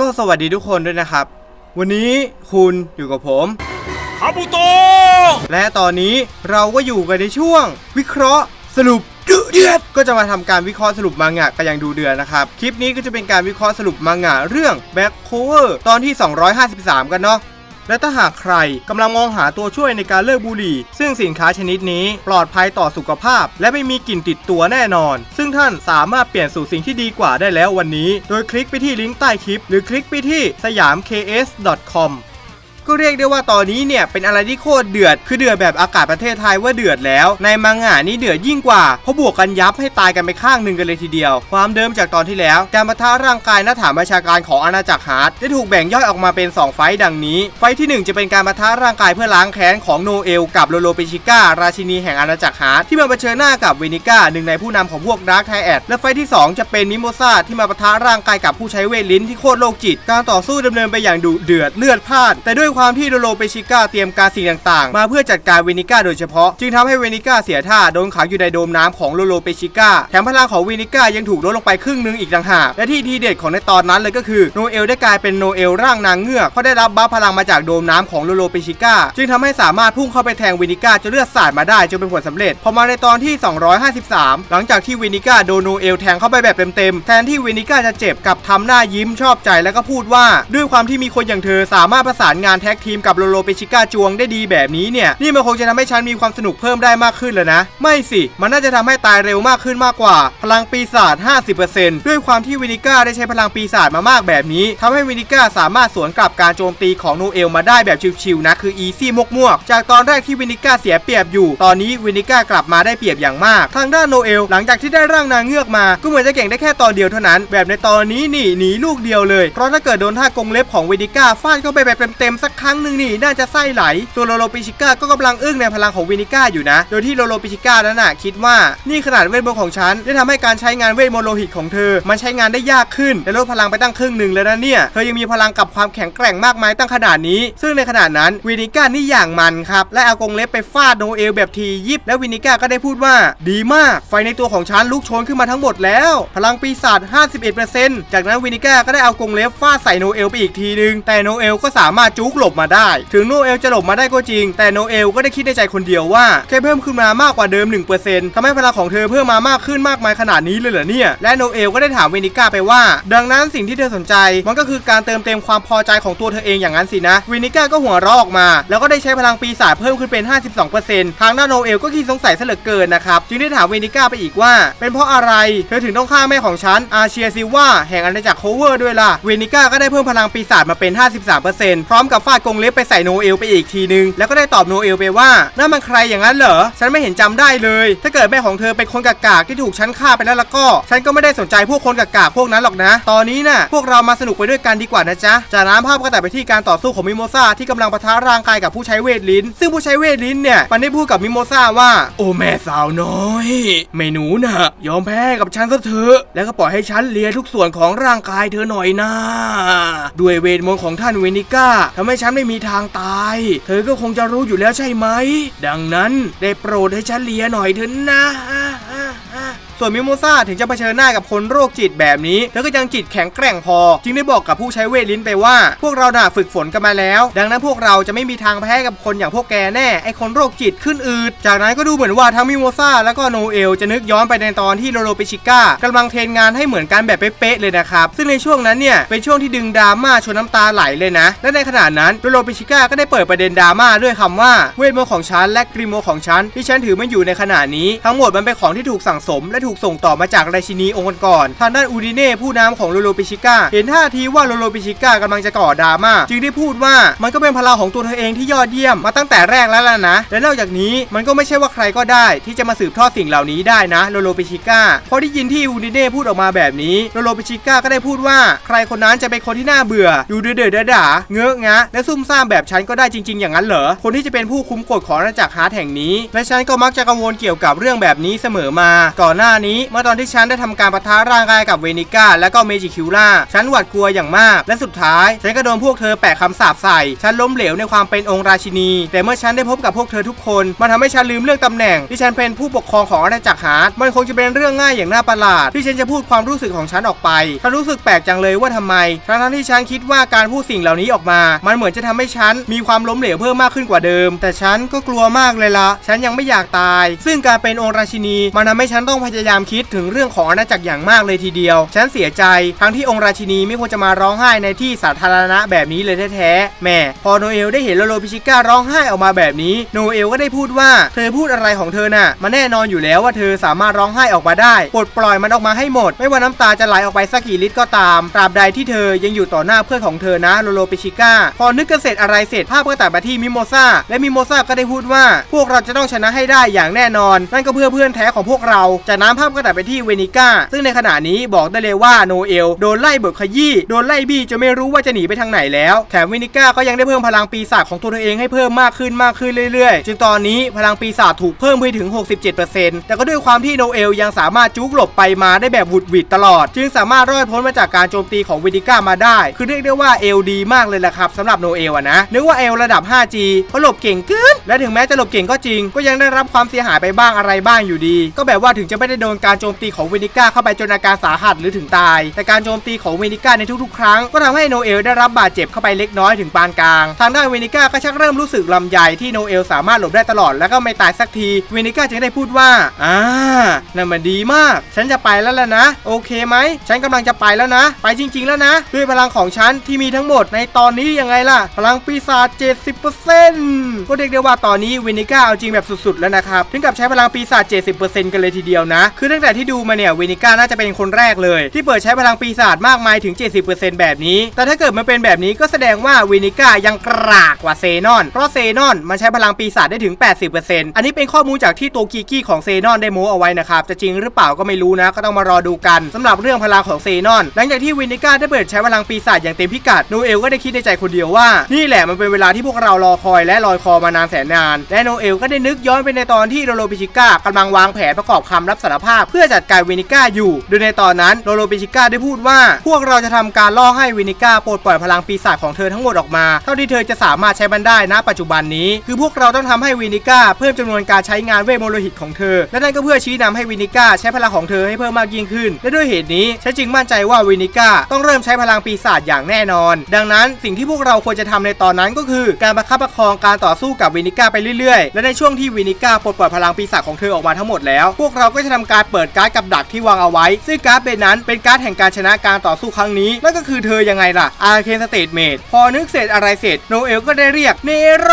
ก็สวัสดีทุกคนด้วยนะครับ วันนี้คุณอยู่กับผมคาบุโตะและตอนนี้เราก็อยู่กันในช่วง วิเคราะห์สรุปดุเดือดก็จะมาทำการวิเคราะห์สรุปมังงะกันอย่างดูเดือดนะครับ คลิปนี้ก็จะเป็นการวิเคราะห์สรุปมังงะเรื่อง Back Cover ตอนที่ 253 กันเนาะ และถ้าหากใครกำลังมองหาตัวช่วยในการเลิกบุหรี่ ซึ่งสินค้าชนิดนี้ปลอดภัยต่อสุขภาพ และไม่มีกลิ่นติดตัวแน่นอน ซึ่งท่านสามารถเปลี่ยนสู่สิ่งที่ดีกว่าได้แล้ววันนี้ โดยคลิกไปที่ลิงก์ใต้คลิป หรือคลิกไปที่สยาม ks.com ก็เรียกได้ว่าตอนนี้เนี่ยเป็นอะไรที่โคตรเดือด คือเดือดแบบอากาศประเทศไทยว่าเดือดแล้ว ในมังงะนี่เดือดยิ่งกว่า เพราะบวกกันยับให้ตายกันไปข้างหนึ่งกันเลยทีเดียว ความเดิมจากตอนที่แล้ว การประทะร่างกายหน้าฐานประชาการของอาณาจักรฮาร์ดได้ถูกแบ่งย่อยออกมาเป็น 2 ไฟดังนี้ ไฟที่ 1 จะเป็นการประทะร่างกายเพื่อล้างแค้นของโนเอลกับโลโลเปชิก้าราชินีแห่งอาณาจักรฮาร์ดที่มาเผชิญหน้ากับเวนิก้าหนึ่งในผู้นำของพวกดาร์คไทแอดและไฟที่ 2 จะเป็นมิโมซาที่มาประทะร่างกายกับผู้ใช้เวทลิ้นที่โคตรโลกจิต การต่อสู้ดำเนินไปอย่างดุเดือดเลือดพล่านแต่ด้วยความที่โลโลเปชิก้าเตรียมการสิ่งต่างๆ มาเพื่อจัดการเวนิก้าโดยเฉพาะ จึงทำให้เวนิก้าเสียท่าโดนขังอยู่ในโดมน้ำของโลโลเปชิก้าแถมพลังของเวนิก้ายังถูกลดลงไปครึ่งหนึงอีกต่างหากและที่ทีเด็ดของในตอนนั้นเลยก็คือโนเอลได้กลายเป็นโนเอลร่างนางเงือกเพราะได้รับบัฟพลังมาจากโดมน้ำของโลโลเปชิก้าจึงทำให้สามารถพุ่งเข้าไปแทงเวนิก้าจนเลือดสาดมาได้จนเป็นผลสำเร็จพอมาในตอนที่ 253 หลังจากที่เวนิก้าโดนโนเอลแทงเข้าไปแบบเต็มๆแทนที่เวนิก้าจะเจ็บกับทำหน้ายิ้มชอบใจแล้วก็พูดว่า ด้วยความที่มีคนอย่างเธอสามารถประสานงานแท็กทีมกับโลโลเปชิก้าจวงได้ดีแบบนี้เนี่ยนี่มันคงจะทำให้ฉันมีความสนุกเพิ่มได้มากขึ้นเลยนะ ไม่สิ มันน่าจะทำให้ตายเร็วมากขึ้นมากกว่า พลังปีศาจ 50%ด้วยความที่วินิก้าได้ใช้พลังปีศาจมามากแบบนี้ทำให้วินิก้าสามารถสวนกลับการโจมตีของโนเอลมาได้แบบชิวๆนะคืออีซี่มกมวกจากตอนแรกที่วินิก้าเสียเปรียบอยู่ ตอนนี้วินิก้ากลับมาได้เปรียบอย่างมาก ทางด้านโนเอลหลังจากที่ได้ร่างนางเงือกมา ก็เหมือนจะเก่งได้แค่ตอนเดียวเท่านั้น แบบในตอนนี้นี่หนีลูกเดียวเลย เพราะถ้าเกิดโดนท่ากงเล็บของวินิก้าฟาดเข้าไปแบบเต็มๆสักครั้งหนึ่งนี่น่าจะไส้ไหลส่วนโลโลปิชิก้าก็กำลังอึ้งในพลังของวินิก้าอยู่นะ โดยที่โลโลปิชิก้านั้นน่ะคิดว่านี่ขนาดเวทมนต์ของฉันได้ทำให้การใช้งานเวทมนต์โลหิตของเธอ มันใช้งานได้ยากขึ้นและลดพลังไปตั้งครึ่งหนึ่งแล้วนะเนี่ยเธอยังมีพลังกับความแข็งแกร่งมากมายตั้งขนาดนี้ ซึ่งในขณะนั้นวินิก้านี่อย่างมันครับและเอากรงเล็บไปฟาดโนเอลแบบทียิบแล้ววินิก้าก็ได้พูดว่า ดีมาก ไฟในตัวของฉันลุกโชนขึ้นมาทั้งหมดแล้ว พลังปีศาจ51%จากนั้นวินิก้าก็ได้เอากรงเล็บฟาดใส่โนเอลไปอีกทีนึงแต่โนเอลก็สามารถจุกหลบมาได้ ถึงโนเอลจะหลบมาได้ก็จริง แต่โนเอลก็ได้คิดในใจคนเดียวว่าแค่เพิ่มขึ้นมามากกว่าเดิม 1%ทำให้พลังของเธอเพิ่มมามากขึ้นมากมายขนาดนี้เลยเหรอเนี่ย และโนเอลก็ได้ถามเวนิก้าไปว่า ดังนั้นสิ่งที่เธอสนใจ มันก็คือการเติมเต็มความพอใจของตัวเธอเองอย่างนั้นสินะเวนิก้าก็หัวเราะออกมา แล้วก็ได้ใช้พลังปีศาจเพิ่มขึ้นเป็น 52%ทางด้านโนเอลก็คิดสงสัยเหลือเกินนะครับจึงได้ถามเวนิก้าไปอีกว่า เป็นเพราะอะไรเธอถึงต้องฆ่าแม่ของฉันอาเชียซิว่าแห่งอาณาจักรโคเวอร์ด้วยล่ะวินิก้าก็ได้เพิ่มพลังปีศาจมาเป็น 53%พร้อมกับฟาดกรงเล็บไปใส่โนเอลไปอีกทีนึง แล้วก็ได้ตอบโนเอลไปว่านั่นมันใครอย่างนั้นเหรอ ฉันไม่เห็นจำได้เลย ถ้าเกิดแม่ของเธอเป็นคนกากากที่ถูกฉันฆ่าไปแล้วแล้วก็ ฉันก็ไม่ได้สนใจพวกคนกากากพวกนั้นหรอกนะ ตอนนี้น่ะพวกเรามาสนุกไปด้วยกันดีกว่านะจ๊ะ จากนั้นภาพก็ตัดไปที่การต่อสู้ของมิโมซาที่กำลังปะทะร่างกายกับผู้ใช้เวทลิ้น ซึ่งผู้ใช้เวทลิ้นเนี่ยมันได้พูดกับมิโมซาว่า โอ้แม่สาวน้อยไม่หนูน่ะยอมแพ้กับฉันซะเถอะแล้วก็ปล่อยให้ฉันเลียทุกส่วนของร่างกายเธอหน่อยนะด้วยเวทมนต์ของท่านเวนิก้าทำให้ฉันไม่มีทางตาย เธอก็คงจะรู้อยู่แล้วใช่ไหม ดังนั้นได้โปรดให้ฉันเลียหน่อยเถอะนะ ส่วนมิโมซาถึงจะเผชิญหน้ากับคนโรคจิตแบบนี้ เธอก็ยังจิตแข็งแกร่งพอ จึงได้บอกกับผู้ใช้เวทลิ้นไปว่า พวกเราน่ะฝึกฝนกันมาแล้ว ดังนั้นพวกเราจะไม่มีทางแพ้กับคนอย่างพวกแกแน่ไอคนโรคจิตขึ้นอืดจากนั้นก็ดูเหมือนว่าทั้งมิโมซาแล้วก็โนเอลจะนึกย้อนไปในตอนที่โลโลเปชิก้ากำลังเทรนงานให้เหมือนกันแบบเป๊ะๆเลยนะครับซึ่งในช่วงนั้นเนี่ยเป็นช่วงที่ดึงดราม่าชวนน้ำตาไหลเลยนะ และในขณะนั้นโลโลเปชิก้าก็ได้เปิดประเด็นดราม่าด้วยคำว่าเวทมนต์ของฉันและกริโมของฉันที่ฉันถือมันอยู่ในขณะนี้ทั้งหมดมันเป็นของที่ถูกสั่งสมและถูกูกส่งต่อมาจากราชินีองค์ก่อนทางด้านอูดิเน่ผู้นำของโลโลเปชิก้าเห็นท่าทีว่าโลโลเปชิก้ากำลังจะก่อดราม่าจึงได้พูดว่ามันก็เป็นพลังของตัวเธอเองที่ยอดเยี่ยมมาตั้งแต่แรกแล้วล่ะนะ และนอกจากนี้มันก็ไม่ใช่ว่าใครก็ได้ ที่จะมาสืบทอดสิ่งเหล่านี้ได้นะโลโลเปชิก้าพอได้ยินที่อูดิเน่พูดออกมาแบบนี้โลโลเปชิก้าก็ได้พูดว่าใครคนนั้นจะเป็นคนที่น่าเบื่อดูเดือดๆด่าเงอะงะ และซุ่มซ่ามแบบฉันก็ได้จริง ๆ อย่างนั้นเหรอคนที่จะเป็นผู้คุ้มกฎของอาณาจักรฮาร์ดแห่งนี้ และฉันก็มักจะกังวลเกี่ยวกับเรื่องแบบนี้เสมอมา ก่อนหน้านี้ เมื่อตอนที่ฉันได้ทำการปะทะร่างกายกับเวนิก้าและก็เมจิคิวล่าฉันหวาดกลัวอย่างมาก และสุดท้ายฉันก็โดนพวกเธอแปะคำสาปใส่ ฉันล้มเหลวในความเป็นองค์ราชินี แต่เมื่อฉันได้พบกับพวกเธอทุกคนมันทำให้ฉันลืมเรื่องตำแหน่ง ที่ฉันเป็นผู้ปกครองของอาณาจักรฮาร์ดมันคงจะเป็นเรื่องง่ายอย่างน่าประหลาด ที่ฉันจะพูดความรู้สึกของฉันออกไปฉันรู้สึกแปลกจังเลยว่าทำไมทั้งทั้งที่ฉันคิดว่าการพูดสิ่งเหล่านี้ออกมา มันเหมือนจะทำให้ฉันมีความล้มเหลวเพิ่มมากขึ้นกว่าเดิม แต่ฉันก็กลัวมากเลยละฉันยังไม่อยากตาย ซึ่งการเป็นองค์ราชินีมันทำให้ฉันต้องพยายามคิดถึงเรื่องของอาณาจักรอย่างมากเลยทีเดียว ฉันเสียใจทั้งที่องค์ราชินีไม่ควรจะมาร้องไห้ในที่สาธารณะแบบนี้เลยแท้ๆแม่พอโนเอลได้เห็นโลโลพิชิก้าร้องไห้ออกมาแบบนี้โนเอลก็ได้พูดว่าเธอพูดอะไรของเธอน่ะมันแน่นอนอยู่แล้วว่าเธอสามารถร้องไห้ออกมาได้ปลดปล่อยมันออกมาให้หมด ไม่ว่าน้ำตาจะไหลออกไปสักกี่ลิตรก็ตามตราบใดที่เธอยังอยู่ต่อหน้าเพื่อนของเธอนะโลโลปิชิก้าพอนึกกันเสร็จอะไรเสร็จภาพก็ตัดมาที่มิโมซาและมิโมซาก็ได้พูดว่า พวกเราจะต้องชนะให้ได้อย่างแน่นอน นั่นก็เพื่อเพื่อนแท้ของพวกเราจากนั้นามภาพก็ตัดไปที่เวนิก้า ซึ่งในขณะนี้บอกได้เลยว่าโนเอลโดนไล่เบิกขยี้ โดนไล่บี้จนไม่รู้ว่าจะหนีไปทางไหนแล้ว แถมเวนิก้าก็ยังได้เพิ่มพลังปีศาจของตัวเธอเองให้เพิ่มมากขึ้นมากขึ้นเรื่อยๆจึงตอนนี้พลังปีศาจถูกเพิ่มไปถึง 67%แต่ก็ด้วยความที่โนเอลยังสามารถจุกหลบไปมาได้แบบหวุดหวิดตลอด จึงสามารถรอดพ้นมาจากการโจมตีของเวนิก้ามาได้ คือเรียกได้ว่าเอลดีมากเลยแหละครับสำหรับโนเอลอะนะนึกว่าเอลระดับ 5G เขาหลบเก่งเกินและถึงแม้จะหลบเก่งก็จริง ก็ยังได้รับความเสียหายไปบ้างอะไรบ้างอยู่ดี ก็แบบว่าถึงจะไม่ได้โดนการโจมตีของเวนิก้าเข้าไปจนอาการสาหัสหรือถึงตาย แต่การโจมตีของเวนิก้าในทุกๆ ครั้งก็ทำให้โนเอลได้รับบาดเจ็บเข้าไปเล็กน้อยถึงปานกลาง ทางด้านเวนิก้าก็ชักเริ่มรู้สึกลำใหญ่ที่โนเอลสามารถหลบได้ตลอดแล้วก็ไม่ตายสักที เวนิก้าจึงได้พูดว่า อ่านั่นมันดีมาก ฉันจะไปแล้วล่ะนะ โอเคไหม ฉันกำลังจะไปแล้วนะ ไปจริง ๆ แล้วนะ ด้วยพลังของฉันที่มีทั้งหมดในตอนนี้ยังไงล่ะ พลังปีศาจ70%ก็เรียกได้ว่าตอนนี้เวนิก้าเอาจริงแบบสุดๆแล้วนะครับ ถึงกับใช้พลังปีศาจ70%กันเลยทีเดียวนะคือตั้งแต่ที่ดูมาเนี่ยเวนิก้าน่าจะเป็นคนแรกเลย ที่เปิดใช้พลังปีศาจมากมายถึง 70%แบบนี้ แต่ถ้าเกิดมันเป็นแบบนี้ก็แสดงว่าเวนิก้ายังกรากกว่าเซนอน เพราะเซนอนมันใช้พลังปีศาจได้ถึง 80%อันนี้เป็นข้อมูลจากที่ตัวกีกี้ของเซนอนได้โม้เอาไว้นะครับจะจริงหรือเปล่าก็ไม่รู้นะก็ต้องมารอดูกันสำหรับเรื่องพลังของเซนอน หลังจากที่เวนิก้าได้เปิดใช้พลังปีศาจอย่างเต็มพิกัดโนเอลก็ได้คิดในใจคนเดียวว่า นี่แหละมันเป็นเวลาที่พวกเรารอคอยและลอยคอมานานแสนนาน และโนเอลก็ได้นึกย้อนไปในตอนที่โรโลปิชิก้ากำลังวางแผนประกอบคำรับสารภาพเพื่อจัดการเวนิก้าอยู่ โดยในตอนนั้นโรโลปิชิก้าได้พูดว่า พวกเราจะทำการล่อให้เวนิก้าปลดปล่อยพลังปีศาจของเธอทั้งหมดออกมา เท่าที่เธอจะสามารถใช้มันได้ณปัจจุบันนี้ คือพวกเราต้องทำให้เวนิก้าเพิ่มจำนวนการใช้งานเวทมนต์โลหิตของเธอ และนั่นก็เพื่อชี้นำให้เวนิก้าใช้พลังของเธอให้เพิ่มมากยิ่งขึ้น และด้วยเหตุนี้ฉันจึงมั่นใจว่าเวนิก้าต้องเริ่มใช้พลังปีศาจอย่างแน่นอน ดังนั้นสิ่งที่พวกเราควรจะทำในตอนนั้นก็คือ การประคับประคองการต่อสู้กับเวนิก้าไปเรื่อยๆ และในช่วงที่เวนิก้าปลดปล่อยพลังปีศาจของเธอออกมาทั้งหมดแล้ว พวกเราก็จะทำการเปิดการ์ดกับดักที่วางเอาไว้ ซึ่งการ์ดใบนั้นเป็นการ์ดแห่งการชนะการต่อสู้ครั้งนี้ นั่นก็คือเธอยังไงล่ะอาร์เคนสเตทเมดพอนึกเสร็จอะไรเสร็จโนเอลก็ได้เรียกเนโร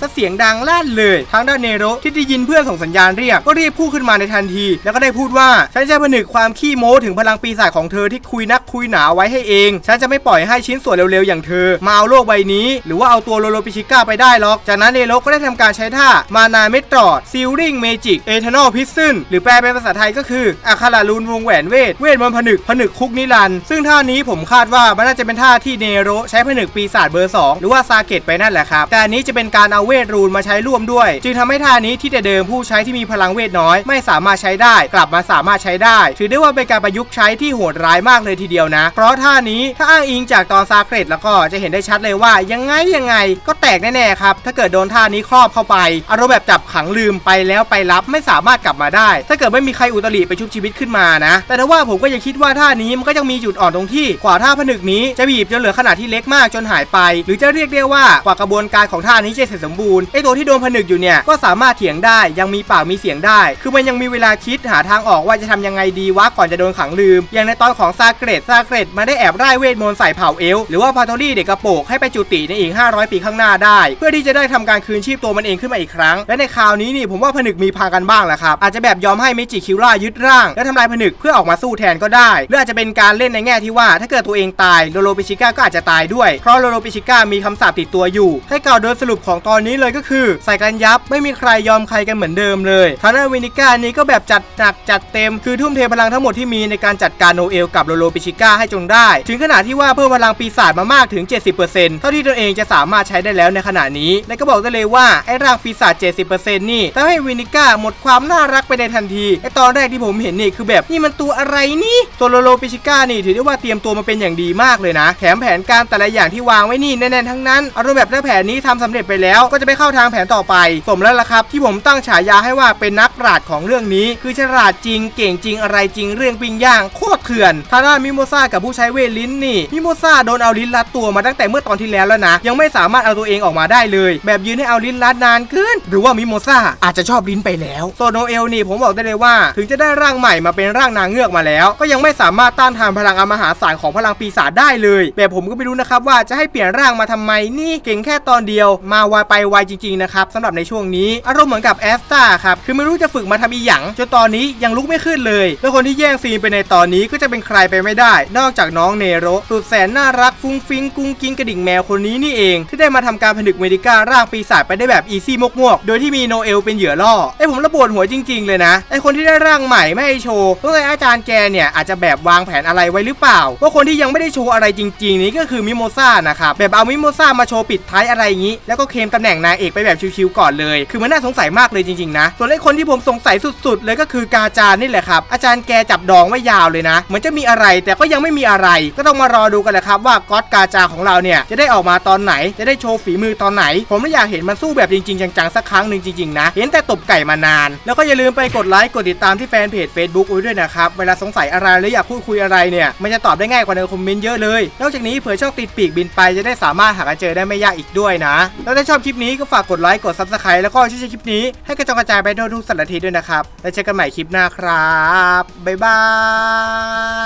ซะเสียงดังลั่นเลย ทางด้านเนโรที่ได้ยินเพื่อนส่งสัญญาณเรียกก็รีบพูดขึ้นมาในทันที แล้วก็ได้พูดว่าฉันจะผนึกความขี้โม้ถึงพลังปีศาจของเธอที่คุยนักคุยหนาไว้ให้เอง ฉันจะไม่ปล่อยให้ชิ้นส่วนเร็วๆอย่างเธอ มาเอาโลกใบนี้ หรือว่าเอาตัวโลโลปิชิก้าไปได้หรอก จากนั้นเนโรก็ได้ทำการใช้ท่ามานาเมตรอดซิลลิงเมจิกเอทานอลพิซซึนหรือแปลเป็นภาษาไทยก็คืออัคราลูนวงแหวนเวทเวทมนต์ผนึกผนึกคุกนิรันด์ซึ่งท่านี้ผมคาดว่ามันน่าจะเป็นท่าที่เนโรใช้ผนึกปีศาจเบอร์ 2 หรือว่าซาเกตไปนั่นแหละครับแต่อันนี้จะเป็นการเอาเวทรูนมาใช้ร่วมด้วย จึงทำให้ท่านี้ที่แต่เดิมผู้ใช้ที่มีพลังเวทน้อย ไม่สามารถใช้ได้ กลับมาสามารถใช้ได้ ถือได้ว่าเป็นการประยุกต์ใช้ที่โหดร้ายมากเลยทีเดียวนะ เพราะท่านี้ถ้าอ้างอิงจากตอนซาเกตแล้วก็จะเห็นได้ชัดเลยว่ายังไงยังไงก็แตกแน่ๆครับถ้าเกิดโดนท่านี้ครอบเข้าไปอารมณ์แบบจับขังลืมไปแล้วไปรับไม่สามารถกลับมาได้ ถ้าเกิดไม่มีใครอุตริไปชุบชีวิตขึ้นมานะ แต่ถ้าว่าผมก็ยังคิดว่าท่านี้มันก็ยังมีจุดอ่อนตรงที่กว่าท่าผนึกนี้จะบีบจนเหลือขนาดที่เล็กมากจนหายไป หรือจะเรียกได้ว่ากว่ากระบวนการของท่านี้จะเสร็จสมบูรณ์ไอตัวที่โดนผนึกอยู่เนี่ยก็สามารถเถียงได้ยังมีปากมีเสียงได้ คือมันยังมีเวลาคิดหาทางออกว่าจะทำยังไงดีวะก่อนจะโดนขังลืม อย่างในตอนของซาเกรตซาเกรตมาได้แอบไล่เวทมนต์ใส่เผ่าเอลหรือว่าพาโทรี่เด็กกระโปกให้ไปจุติในอีก 500 ปีข้างหน้าได้ เพื่อที่จะได้ทำการคืนชีพตัวมันเองขึ้นมาอีกครั้ง และในคราวนี้นี่ผมว่าผนึกมีพังกันบ้างแหละครับอาจจะแบบยอมให้เมจิคิวรายึดร่าง และทำลายผนึกเพื่อออกมาสู้แทนก็ได้หรืออาจจะเป็นการเล่นในแง่ที่ว่าถ้าเกิดตัวเองตายโลโลปิชิก้าก็อาจจะตายด้วยเพราะโลโลปิชิก้ามีคำสาปติดตัวอยู่ ให้กล่าวโดยสรุปของตอนนี้เลยก็คือใส่กันยับไม่มีใครยอมใครกันเหมือนเดิมเลยทางด้านวินิก้านี้ก็แบบจัดหนักจัดเต็มคือทุ่มเทพลังทั้งหมดที่มีในการจัดการโนเอลกับโลโลปิชิก้าให้จงได้ ถึงขนาดที่ว่าเพิ่มพลังปีศาจมามากถึง 70%เท่าที่ตนเองจะสามารถใช้ได้แล้วในขณะนี้ และก็บอกได้เลยว่าไอ้ร่างปีศาจ 70%นี่ทำให้วินิก้าหมดความน่ารักไปในทันทีไอ้ตอนแรกที่ผมเห็นนี่คือแบบนี่มันตัวอะไรนี่โซโลโลปิชิก้านี่ถือได้ว่าเตรียมตัวมาเป็นอย่างดีมากเลยนะ แถมแผนการแต่ละอย่างที่วางไว้นี่แน่นๆทั้งนั้นอารมณ์แบบถ้าแผนนี้ทำสำเร็จไปแล้วก็ก็จะไปเข้าทางแผนต่อไป สมแล้วล่ะครับ ที่ผมตั้งฉายาให้ว่าเป็นนักปราชญ์ของเรื่องนี้ คือฉลาดจริงเก่งจริงอะไรจริงเรื่องปิ้งย่างโคตรเถื่อนทางด้ามิโมซ่ากับผู้ใช้เวทลิ้นนี่มิโมซ่าโดนเอาลิ้นลัดตัวมาตั้งแต่เมื่อตอนที่แล้วแล้วนะ ยังไม่สามารถเอาตัวเองออกมาได้เลย แบบยืนให้เอาลิ้นลัดนานขึ้น หรือว่ามิโมซ่าอาจจะชอบลิ้นไปแล้วโซโนเอลนี่ผมบอกได้เลยว่า ถึงจะได้ร่างใหม่มาเป็นร่างนางเงือกมาแล้ว ก็ยังไม่สามารถต้านทานพลังอมหาศาลของพลังปีศาจได้เลย แบบผมก็ไม่รู้นะครับว่าจะให้เปลี่ยนร่างมาทำไมนี่เก่งแค่ตอนเดียว มาไวไปไวจริงๆนะครับสำหรับในช่วงนี้อารมณ์เหมือนกับแอสตาครับคือไม่รู้จะฝึกมาทำอีหยังจนตอนนี้ยังลุกไม่ขึ้นเลย แล้วคนที่แย่งซีนไปในตอนนี้ก็จะเป็นใครไปไม่ได้ นอกจากน้องเนโรสุดแสนน่ารักฟุ้งฟิ้งกุ้งกิ้งกระดิ่งแมวคนนี้นี่เอง ที่ได้มาทำการผนึกเมดิก้าร่างปีศาจไปได้แบบอีซี่มกๆโดยที่มีโนเอลเป็นเหยื่อล่อไอผมระปวดหัวจริง ๆ เลยนะไอคนที่ได้ร่างใหม่ไม่ให้โชว์ก็เลยอาจารย์แกเนี่ยอาจจะแบบวางแผนอะไรไว้หรือเปล่าว่าคนที่ยังไม่ได้โชว์อะไรจริง ๆ นี้ก็คือมิโมซ่านะครับแบบเอามิโมซ่ามาโชว์ปิดท้ายอะไรอย่างนี้ แล้วก็เคลมตำแหน่งนายเอกไปแบบชิวๆก่อนเลย คือมันน่าสงสัยมากเลยจริงๆนะส่วนไอ้คนที่ผมสงสัยสุดๆ เลยก็คือกาจารนี่แหละครับอาจารย์แกจับดองไว้ยาวเลยนะเหมือนจะมีอะไรแต่ก็ยังไม่มีอะไร ก็ต้องมารอดูกันแหละครับว่าก๊อตกาจาของเราเนี่ยจะได้ออกมาตอนไหน จะได้โชว์ฝีมือตอนไหน ผมไม่อยากเห็นมันสู้แบบจริงๆจังๆสักครั้งหนึ่งจริงๆนะเห็นแต่ตบไก่มานาน แล้วก็อย่าลืมไปกดไลค์กดติดตามที่แฟนเพจ Facebook ไว้ด้วยนะครับเวลาสงสัยอะไรหรืออยากพูดคุยอะไรเนี่ยมันจะตอบได้ง่ายกว่าในคอมเมนต์เยอะเลยนอกจากนี้เผื่อช่องติดปีกบินไปจะได้สามารถหาเจอได้ไม่ยากอีกด้วยนะแล้วถ้าชอบคลิปนี้ก็ฝากกดไลค์กด Subscribe แล้วก็ช่วยแชร์คลิปนี้ให้กระจายกระจายไปทั่วทุกสารทิศด้วยนะครับ แล้วเจอกันใหม่คลิปหน้าครับ บ๊ายบาย